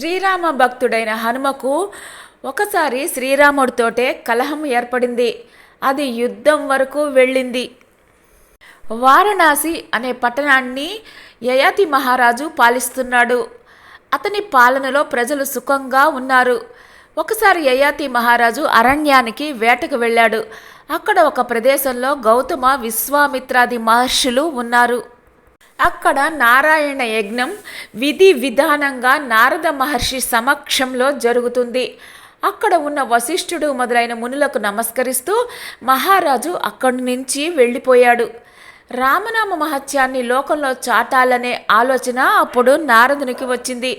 శ్రీరామ భక్తుడైన హనుమకు ఒకసారి శ్రీరాముడితోటే కలహం ఏర్పడింది. అది యుద్ధం వరకు వెళ్ళింది. వారణాసి అనే పట్టణాన్ని యయాతి మహారాజు పాలిస్తున్నాడు. అతని పాలనలో ప్రజలు సుఖంగా ఉన్నారు. ఒకసారి యయాతి మహారాజు అరణ్యానికి వేటకు వెళ్ళాడు. అక్కడ ఒక ప్రదేశంలో గౌతమ విశ్వామిత్రాది మహర్షులు ఉన్నారు. అక్కడ నారాయణ యజ్ఞం విధి విధానంగా నారద మహర్షి సమక్షంలో జరుగుతుంది. అక్కడ ఉన్న వశిష్ఠుడు మొదలైన మునులకు నమస్కరిస్తూ మహారాజు అక్కడి నుంచి వెళ్ళిపోయాడు. రామనామ మహత్యాన్ని లోకంలో చాటాలనే ఆలోచన అప్పుడు నారదునికి వచ్చింది.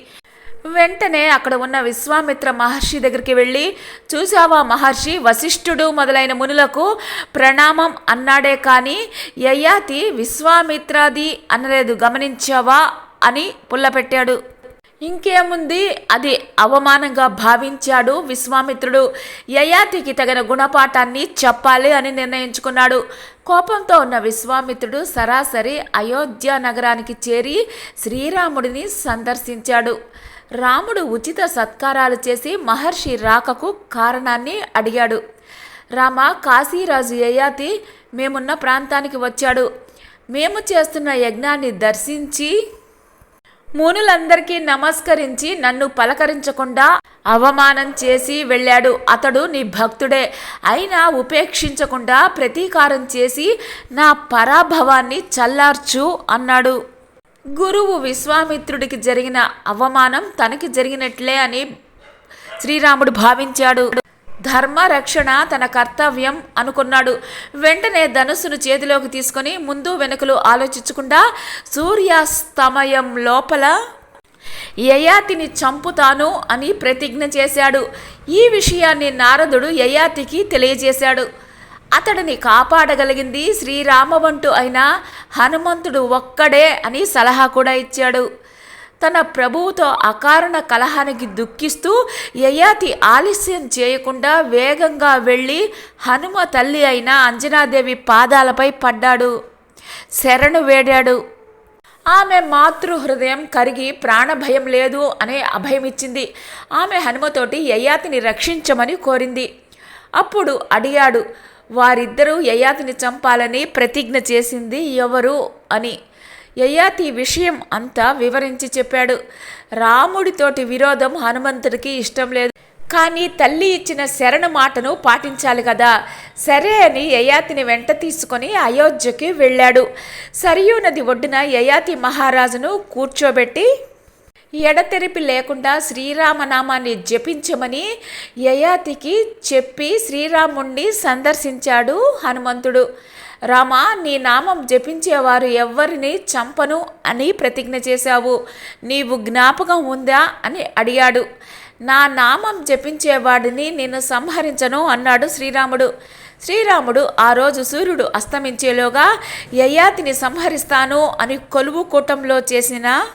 వెంటనే అక్కడ ఉన్న విశ్వామిత్ర మహర్షి దగ్గరికి వెళ్ళి చూసావా మహర్షి వశిష్ఠుడు మొదలైన మునులకు ప్రణామం అన్నాడే కానీ యయాతి విశ్వామిత్రాది అనలేదు గమనించావా? అని పుల్లపెట్టాడు. ఇంకేముంది? అది అవమానంగా భావించాడు విశ్వామిత్రుడు. యయాతికి తగిన గుణపాఠాన్ని చెప్పాలి అని నిర్ణయించుకున్నాడు. కోపంతో ఉన్న విశ్వామిత్రుడు సరాసరి అయోధ్య నగరానికి చేరి శ్రీరాముడిని సందర్శించాడు. రాముడు ఉచిత సత్కారాలు చేసి మహర్షి రాకకు కారణాన్ని అడిగాడు. రామ కాశీరాజు యయాతి మేమున్న ప్రాంతానికి వచ్చాడు. మేము చేస్తున్న యజ్ఞాన్ని దర్శించి మునులందరికీ నమస్కరించి నన్ను పలకరించకుండా అవమానం చేసి వెళ్ళాడు. అతడు నీ భక్తుడే. అయినా ఉపేక్షించకుండా ప్రతీకారం చేసి నా పరాభవాన్ని చల్లార్చు అన్నాడు. గురువు విశ్వామిత్రుడికి జరిగిన అవమానం తనకి జరిగినట్లే అని శ్రీరాముడు భావించాడు. ధర్మ రక్షణ తన కర్తవ్యం అనుకున్నాడు. వెంటనే ధనుస్సును చేతిలోకి తీసుకొని ముందు వెనుకలు ఆలోచించకుండా సూర్యాస్తమయం లోపల యయాతిని చంపుతాను అని ప్రతిజ్ఞ చేశాడు. ఈ విషయాన్ని నారదుడు యయాతికి తెలియజేశాడు. అతడిని కాపాడగలిగింది శ్రీరామవంటు అయిన హనుమంతుడు ఒక్కడే అని సలహా కూడా ఇచ్చాడు. తన ప్రభువుతో అకారణ కలహానికి దుఃఖిస్తూ యయాతి ఆలస్యం చేయకుండా వేగంగా వెళ్ళి హనుమ తల్లి అయిన అంజనాదేవి పాదాలపై పడ్డాడు. శరణు వేడాడు. ఆమె మాతృ హృదయం కరిగి ప్రాణభయం లేదు అనే అభయం ఇచ్చింది. ఆమె హనుమతోటి యయాతిని రక్షించమని కోరింది. అప్పుడు అడిగాడు వారిద్దరూ యయాతిని చంపాలని ప్రతిజ్ఞ చేసింది ఎవరు అని యయాతి విషయం అంతా వివరించి చెప్పాడు. రాముడితోటి విరోధం హనుమంతుడికి ఇష్టం లేదు. కానీ తల్లి ఇచ్చిన శరణు మాటను పాటించాలి కదా. సరే అని యయాతిని వెంట తీసుకొని అయోధ్యకి వెళ్ళాడు. సరియు నది ఒడ్డున యయాతి మహారాజును కూర్చోబెట్టి ఎడతెరిపి లేకుండా శ్రీరామనామాన్ని జపించమని యయాతికి చెప్పి శ్రీరాముణ్ణి సందర్శించాడు హనుమంతుడు. రామ నీ నామం జపించేవారు ఎవ్వరిని చంపను అని ప్రతిజ్ఞ చేశావు. నీవు జ్ఞాపకం ఉందా? అని అడిగాడు. నా నామం జపించేవాడిని నేను సంహరించను అన్నాడు శ్రీరాముడు. శ్రీరాముడు ఆ రోజు సూర్యుడు అస్తమించేలోగా యయాతిని సంహరిస్తాను అని కొలువు కూటంలో చేసిన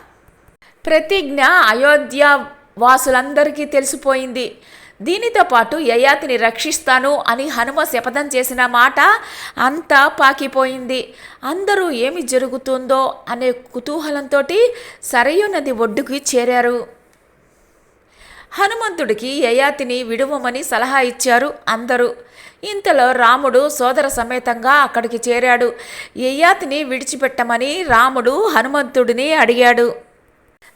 ప్రతిజ్ఞ అయోధ్య వాసులందరికీ తెలిసిపోయింది. దీనితో పాటు యయాతిని రక్షిస్తాను అని హనుమ శపథం చేసిన మాట అంతా పాకిపోయింది. అందరూ ఏమి జరుగుతుందో అనే కుతూహలంతో సరయు నది ఒడ్డుకి చేరారు. హనుమంతుడికి యయాతిని విడువమని సలహా ఇచ్చారు అందరూ. ఇంతలో రాముడు సోదర సమేతంగా అక్కడికి చేరాడు. యయాతిని విడిచిపెట్టమని రాముడు హనుమంతుడిని అడిగాడు.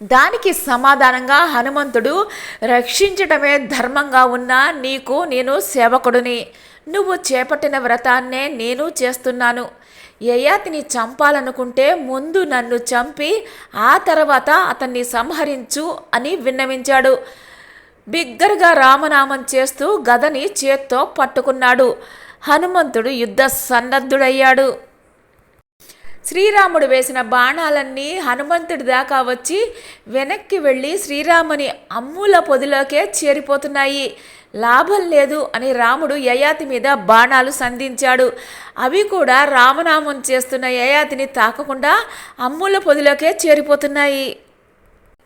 దానికి సమాధానంగా హనుమంతుడు రక్షించటమే ధర్మంగా ఉన్నా నీకు నేను సేవకుడిని. నువ్వు చేపట్టిన వ్రతాన్నే నేను చేస్తున్నాను. యయాతిని చంపాలనుకుంటే ముందు నన్ను చంపి ఆ తర్వాత అతన్ని సంహరించు అని విన్నవించాడు. బిగ్గరగా రామనామం చేస్తూ గదని చేత్తో పట్టుకున్నాడు. హనుమంతుడు యుద్ధ సన్నద్ధుడయ్యాడు. శ్రీరాముడు వేసిన బాణాలన్నీ హనుమంతుడి దాకా వచ్చి వెనక్కి వెళ్ళి శ్రీరాముని అమ్ముల పొదిలోకే చేరిపోతున్నాయి. లాభం లేదు అని రాముడు యయాతి మీద బాణాలు సంధించాడు. అవి కూడా రామనామం చేస్తున్న యయాతిని తాకకుండా అమ్ముల పొదిలోకే చేరిపోతున్నాయి.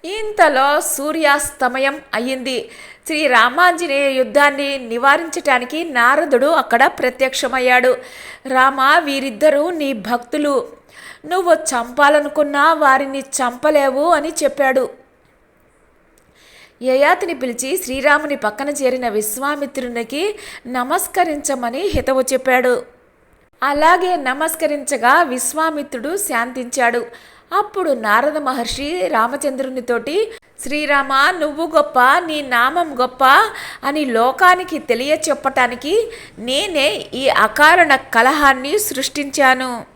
ఇంతలో సూర్యాస్తమయం అయ్యింది. శ్రీ రామాంజనేయ యుద్ధాన్ని నివారించటానికి నారదుడు అక్కడ ప్రత్యక్షమయ్యాడు. రామ వీరిద్దరూ నీ భక్తులు. నువ్వు చంపాలనుకున్నా వారిని చంపలేవు అని చెప్పాడు. యయాతిని పిలిచి శ్రీరాముని పక్కన చేరిన విశ్వామిత్రునికి నమస్కరించమని హితవు చెప్పాడు. అలాగే నమస్కరించగా విశ్వామిత్రుడు శాంతించాడు. అప్పుడు నారద మహర్షి రామచంద్రునితోటి శ్రీరామ నువ్వు గొప్ప నీ నామం గొప్ప అని లోకానికి తెలియచెప్పటానికి నేనే ఈ అకారణ కలహాన్ని సృష్టించాను.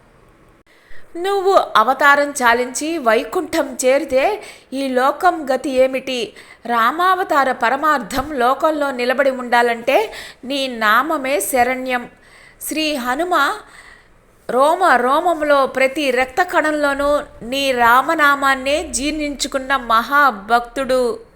నువ్వు అవతారం చాలించి వైకుంఠం చేరితే ఈ లోకం గతి ఏమిటి? రామావతార పరమార్థం లోకంలో నిలబడి ఉండాలంటే నీ నామమే శరణ్యం. శ్రీ హనుమ రోమ రోమంలో ప్రతి రక్త కణంలోనూ నీ రామనామాన్నే జీర్ణించుకున్న మహాభక్తుడు.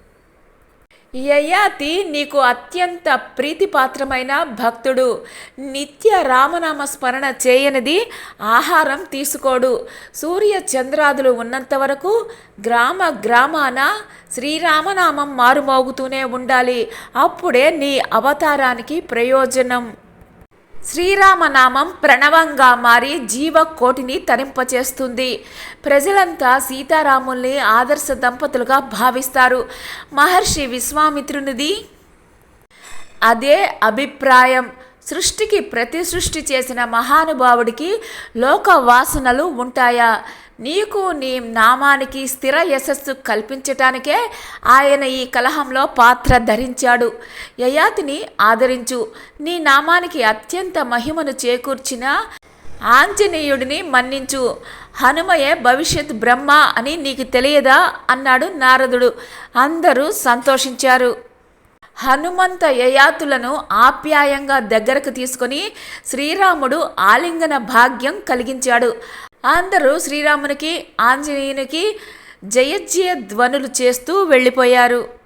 యయాతి నీకు అత్యంత ప్రీతిపాత్రమైన భక్తుడు. నిత్య రామనామ స్మరణ చేయనిది ఆహారం తీసుకోడు. సూర్య చంద్రాదులు ఉన్నంత వరకు గ్రామ గ్రామాన శ్రీరామనామం మారుమోగుతూనే ఉండాలి. అప్పుడే నీ అవతారానికి ప్రయోజనం. శ్రీరామనామం ప్రణవంగా మారి జీవకోటిని తరింపచేస్తుంది. ప్రజలంతా సీతారాముల్ని ఆదర్శ దంపతులుగా భావిస్తారు. మహర్షి విశ్వామిత్రునిది అదే అభిప్రాయం. సృష్టికి ప్రతి సృష్టి చేసిన మహానుభావుడికి లోక వాసనలు ఉంటాయా? నీకు నీ నామానికి స్థిర యశస్సు కల్పించటానికే ఆయన ఈ కలహంలో పాత్ర ధరించాడు. యయాతిని ఆదరించు. నీ నామానికి అత్యంత మహిమను చేకూర్చిన ఆంజనేయుడిని మన్నించు. హనుమయే భవిష్యత్ బ్రహ్మ అని నీకు తెలియదా? అన్నాడు నారదుడు. అందరూ సంతోషించారు. హనుమంత యయాతులను ఆప్యాయంగా దగ్గరకు తీసుకొని శ్రీరాముడు ఆలింగన భాగ్యం కలిగించాడు. అందరూ శ్రీరామునికి ఆంజనేయునికి జయజయ ధ్వనులు చేస్తూ వెళ్ళిపోయారు.